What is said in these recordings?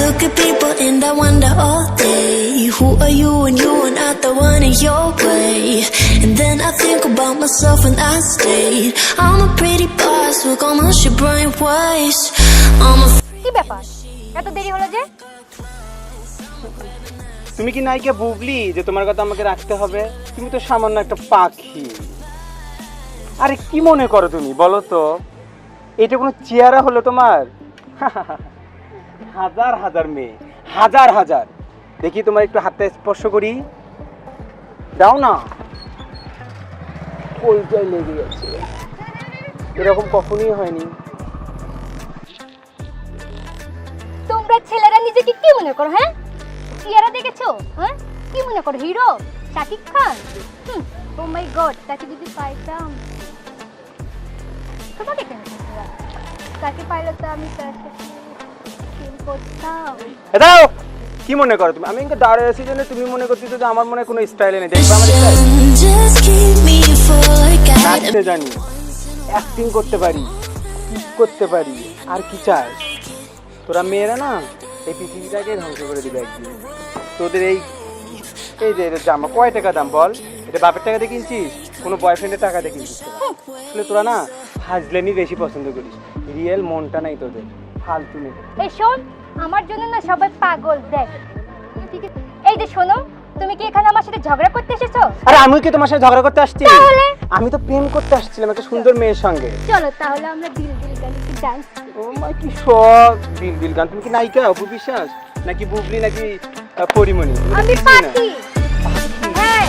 look at people and I wonder all day Who are you and you are not the one in your way And then I think about myself and I stayed I'm a pretty boss, look almost your brain waves I'm a কি ব্যাপার এত দেরি হলো যে তুমি কি নায়িকা বুবলি যে তোমার কথা আমাকে রাখতে হবে তুমি তো সামান্য একটা পাখি আরে কি মনে করো তুমি বলো তো এটা কোনো চেহারা হলো তোমার হাজার হাজার মেয়ে, হাজার হাজার। দেখি তোমার একটু হাতটা স্পর্শ করি। দাও না। কলজায় লেগে গেছে। এরকম কখনোই হয়নি। তোমরা ছেলেরা নিজেকে কি মনে করো হ্যাঁ? চেহারা দেখেছ হ্যাঁ? কি মনে করো, hero? Shakib Khan? Oh my god তাকে যদি পাইতাম। তোমাকে কেন তাকে পাইলে তো আমি দাও কি মনে করো তুমি? আমি কিন্তু দাঁড়িয়ে আছি জন্য তুমি মনে করতেছো যে আমার মনে কোনো স্টাইলে নেই। দেখবে আমার জানি। অ্যাক্টিং করতে পারি করতে পারি আর কি চাই? তোরা মেয়েরা না এই পৃথিবীটাকে ধ্বংস করে দিবে একদিন। তোদের এই এই যে এর জামা কয় টাকা দাম বল? এটা বাপের টাকা দিয়ে কিনছিস? কোনো বয়ফ্রেন্ডের টাকা দিয়ে কিনছিস? তোরা? আসলে তোরা না হাজলেনি বেশি পছন্দ করিস। রিয়েল মনটা নাই তোদের। ফালতু নেই এই শোন আমার জন্য না সবাই পাগল দেখ। এই যে শোনো তুমি কি এখানে আমার সাথে ঝগড়া করতে এসেছ? আরে আমি কি তোমার সাথে ঝগড়া করতে আসছি? তাহলে? আমি তো প্রেম করতে আসছিলাম একটা সুন্দর মেয়ের সঙ্গে। চলো তাহলে আমরা দিল দিল গালি কি ডান্স ও মাই কি শখ বিল বিল গান। তুমি কি নায়িকা অপু বিশ্বাস নাকি বুবলি নাকি পরিমণি? আমি পাখি। হ্যাঁ।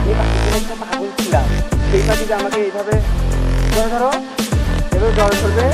আমি পাখিদের একটা পাগল ছিলাম। সেই পাখি আমাকে এইভাবে ধরো ধরো এভাবে জল ধরবে